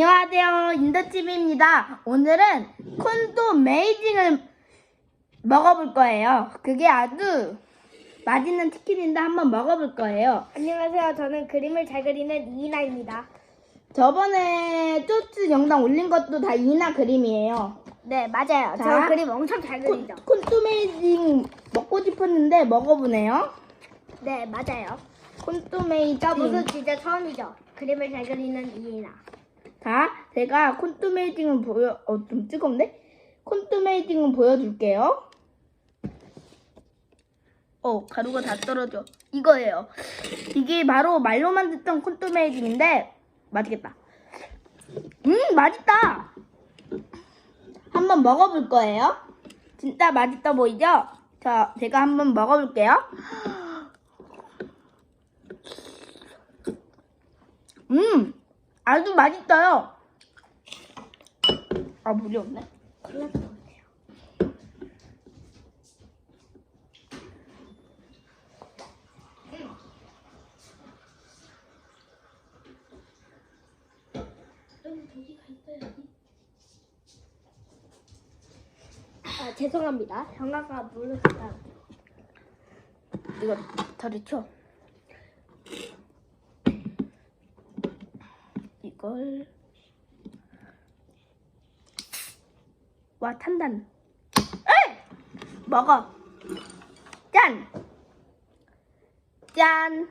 안녕하세요. 인더집입니다. 오늘은 콘도 메이징을 먹어볼 거예요. 그게 아주 맛있는 치킨인데 한번 먹어볼 거예요. 안녕하세요. 저는 그림을 잘 그리는 이나입니다. 저번에 쪼츠 영상 올린 것도 다 이나 그림이에요. 네, 맞아요. 자, 저 그림 엄청 잘 그리죠. 콘, 콘도 메이징 먹고 싶었는데 먹어보네요. 네, 맞아요. 콘도 메이징. 저 무슨 진짜 처음이죠. 그림을 잘 그리는 이나. 자, 제가 콘도 메이징을 보여, 어, 좀 뜨거운데? 콘도 메이징을 보여줄게요. 어, 가루가 다 떨어져. 이거예요. 이게 바로 말로만 듣던 콘도 메이징인데, 맛있겠다. 음, 맛있다! 한번 먹어볼 거예요. 진짜 맛있다 보이죠? 자, 제가 한번 먹어볼게요. 음, 아주 맛있어요. 아, 물이 없네. 아, 죄송합니다. 정가가 물을 갖다 이거 다리 쳐. 이걸 와 탄단. 에이! 먹어. 짠. 짠.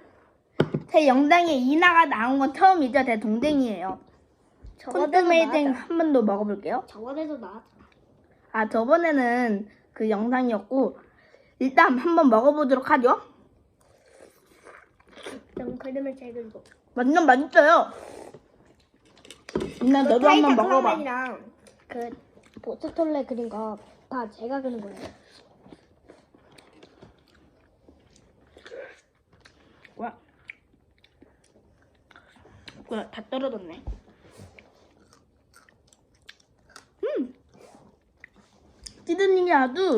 제 영상에 이나가 나온 건 처음이죠. 제 동생이에요. 콘트메이징 한번 더 먹어볼게요. 저번에도 나왔잖아. 아 저번에는 그 영상이었고 일단 한번 먹어보도록 하죠. 좀 그림을 잘 그리고. 완전 맛있어요. 이나 너도 한번 먹어봐. 이랑 그 보스톨레 그린 거 다 제가 그린 거예요. 와. 뭐야, 다 떨어졌네. 음! 시드닝이 아주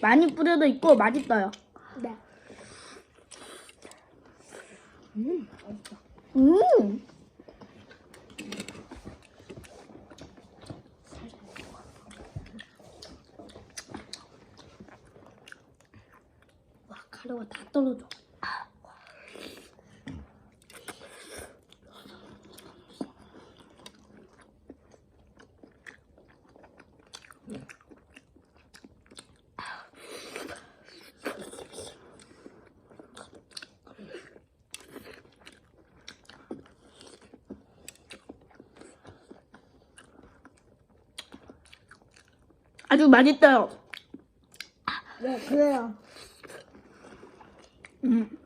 많이 뿌려져 있고 맛있어요. 네. 음! 음! 와가 루가 다 떨어져. 아주 맛있어요. 네 그래요. 음.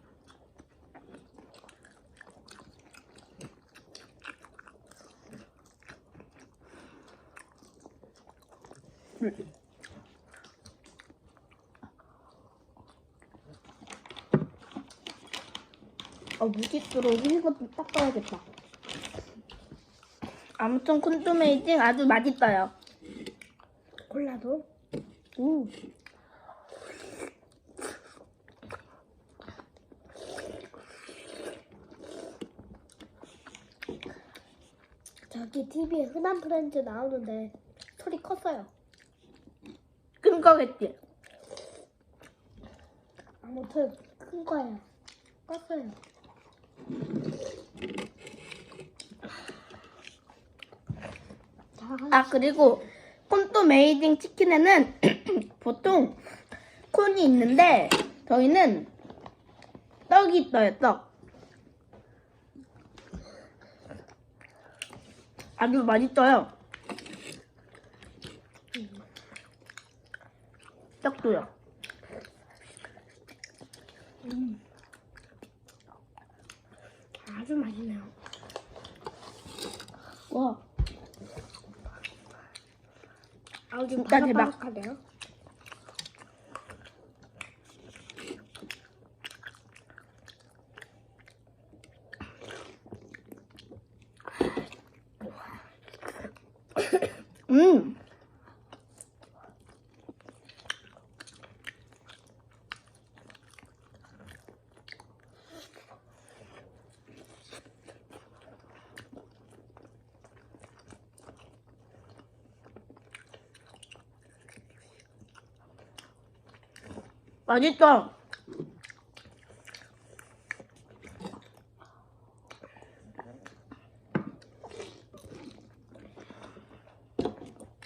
어, 무식으로 휘것도 닦아야겠다. 아무튼 콘도메이징 아주 맛있어요. 콜라도. 음. 저기 TV에 흔한 프렌즈 나오는데 소리 컸어요. 큰 거겠지? 아무튼 큰 거예요. 껐어요. 자, 아 그리고 콘도 메이징 치킨에는 보통 콘이 있는데 저희는 떡이 있어요 떡 아주 맛있어요 떡도요 아주 맛있네요. 와 아우 지금 진짜 대박. 바삭바삭하네요. 음. 맛있다.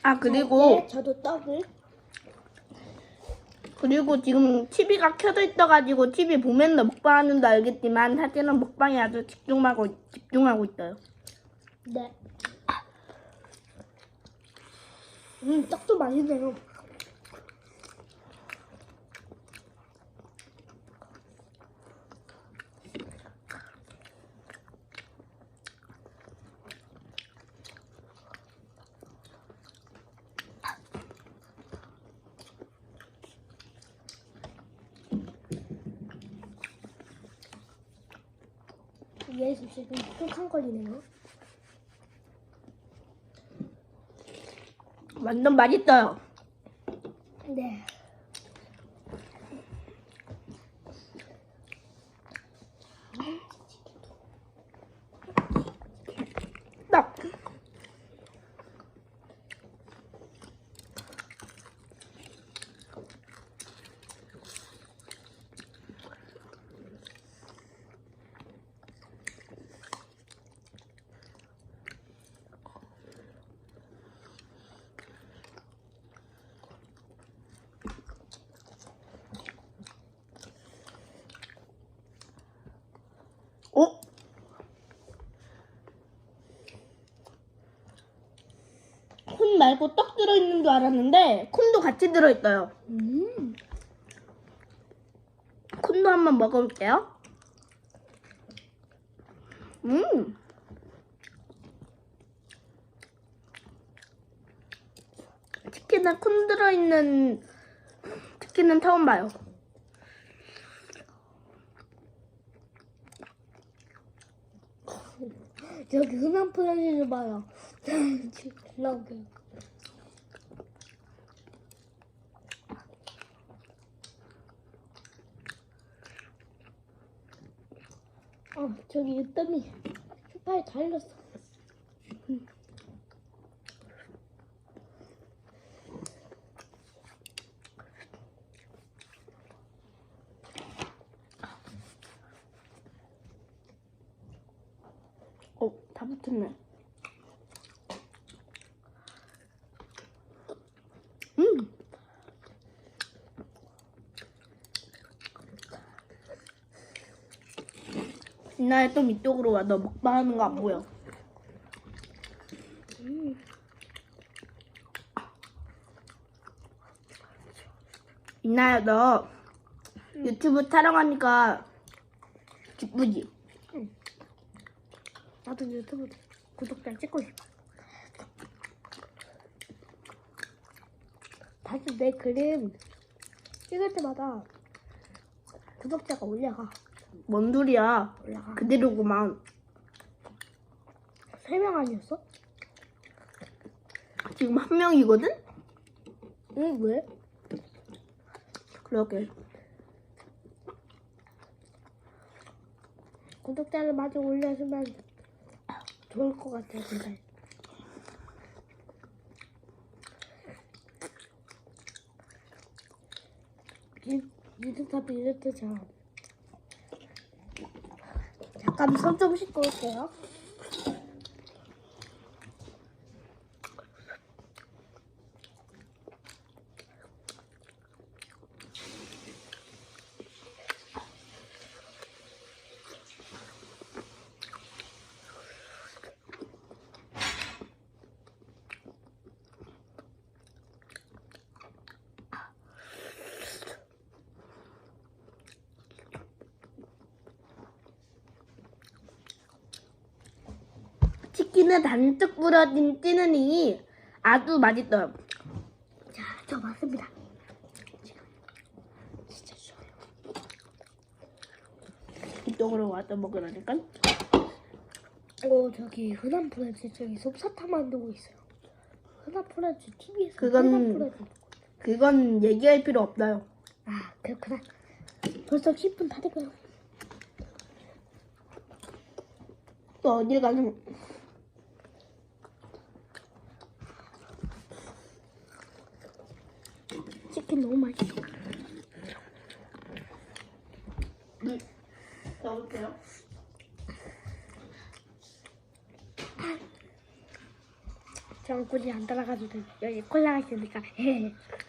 아 그리고 네, 저도 떡을. 그리고 지금 TV가 켜져 있어가지고 TV 보면서 먹방하는 도 알겠지만 사실은 먹방에 아주 집중하고 집중하고 있어요. 네. 음, 떡도 맛있네요. 얘 지금 콩콩거리네요. 완전 맛있어요. 네. 딱. 어? 콘 말고 떡 들어있는 줄 알았는데 콘도 같이 들어있어요. 음. 콘도 한번 먹어볼게요. 음. 치킨에 콘 들어있는 치킨은 처음 봐요. 저기 흔한 프렌즈 봐요. 나오게. 어, 저기 유땀이 쇼파에 달렸어. 어, 다 붙었네. 음. 이나야 좀 이쪽으로 와. 너 먹방하는 거 안 보여. 음. 이나야 너 유튜브 촬영하니까 기쁘지? 나도 유튜브 구독자 찍고 싶어. 다시 내 그림 찍을 때마다 구독자가 올라가. 뭔 소리야? 올라가. 그대로구만. 세 명 아니었어? 지금 한 명이거든? 응, 왜? 그러게. 구독자를 많이 올려주면 좋을 것 같아, 근데. 유- 유튜브도 이랬잖아. 잠깐 손 좀 씻고 올게요. 치킨에 단뜩 뿌려진 찌는이 아주 맛있어요. 자, 저 맞습니다. 진짜 좋아요. 이쪽으로 와서 먹으라니까. 어, 저기 흔한 프렌즈 저기 솜사탕 만들고 있어요. 흔한 프렌즈 TV에서 그건- 흔한 프렌즈. 그건 얘기할 필요 없어요. 아, 그렇구나. 벌써 10분 다 됐고요. 또 어딜 가는 치킨 너무 맛있어. 네. 넣을게요. 전 굳이 안 따라가도 돼. 여기 콜라가 있으니까.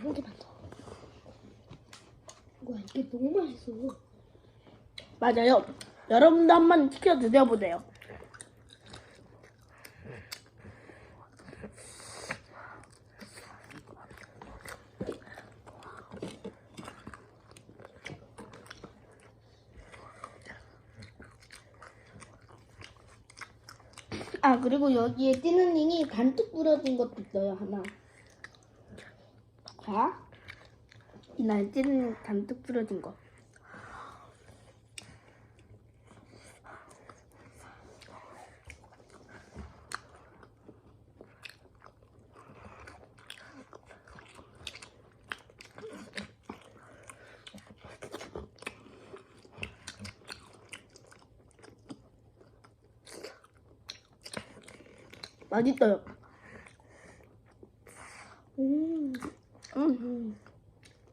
한 개만 더. 와 이게 너무 맛있어. 맞아요. 여러분도 한번 시켜 드셔보세요. 아 그리고 여기에 찌는 링이 반뚝 부러진 것도 있어요 하나. 자, 이날 찌는 반뚝 부러진 거. 맛있어요. 음. 음.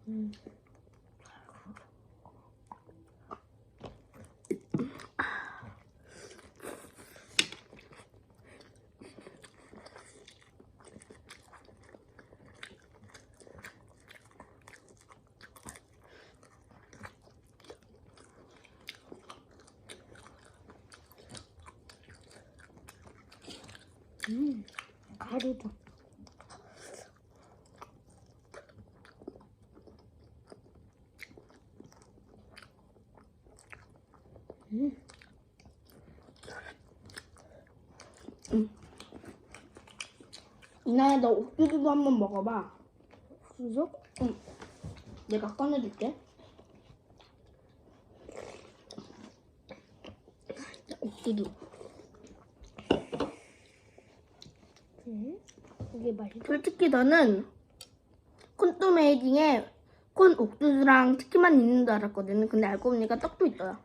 음. 음, 가루도. 음, 이나야 너 옥수수도 한번 먹어봐. 수저? 응. 내가 꺼내줄게. 자, 옥수수. 음, 이게 맛있어. 솔직히 저는 콘토메이징에 콘 옥수수랑 치킨만 있는 줄 알았거든요. 근데 알고 보니까 떡도 있어요.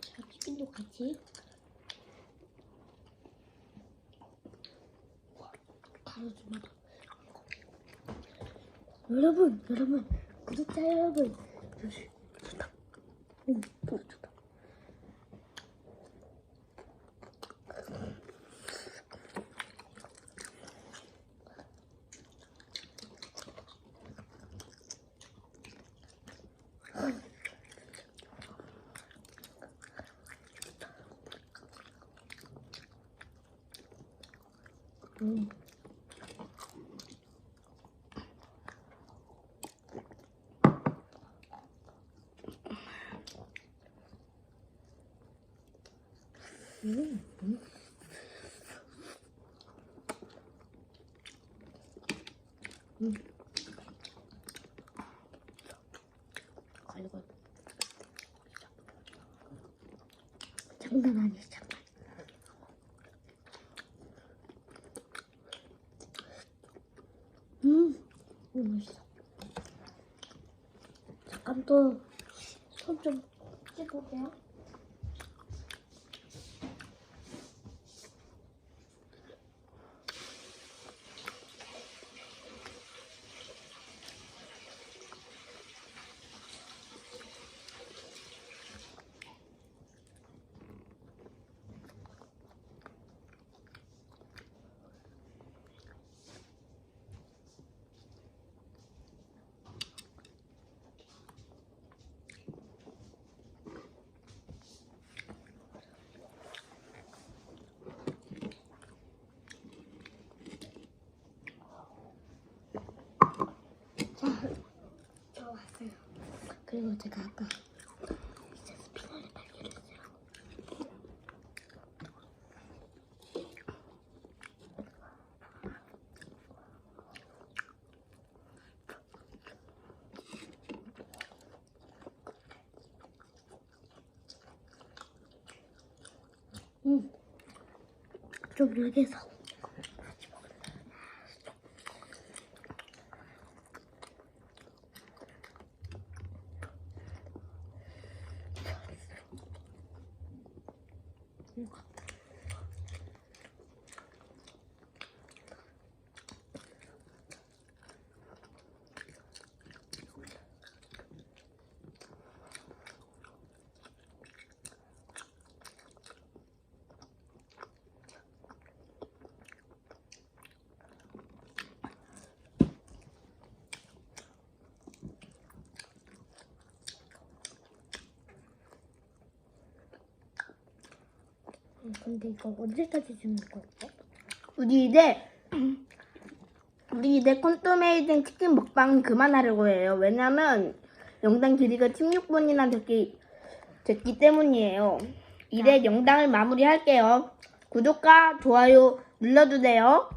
자, 하자. 여러분, 여러분, 구독자 여러분. 오, 좋 음. 음. 음. 음. 그리고 제가 아까 이제 스피너를 음. 좀 여기서. 음, 근데 이거 언제까지 주는 거야? 우리 이제 우리 이제 콘토메이든 치킨 먹방 그만하려고 해요. 왜냐면 영상 길이가 16분이나 됐기, 됐기 때문이에요. 이제 영상을 마무리할게요. 구독과 좋아요 눌러주세요.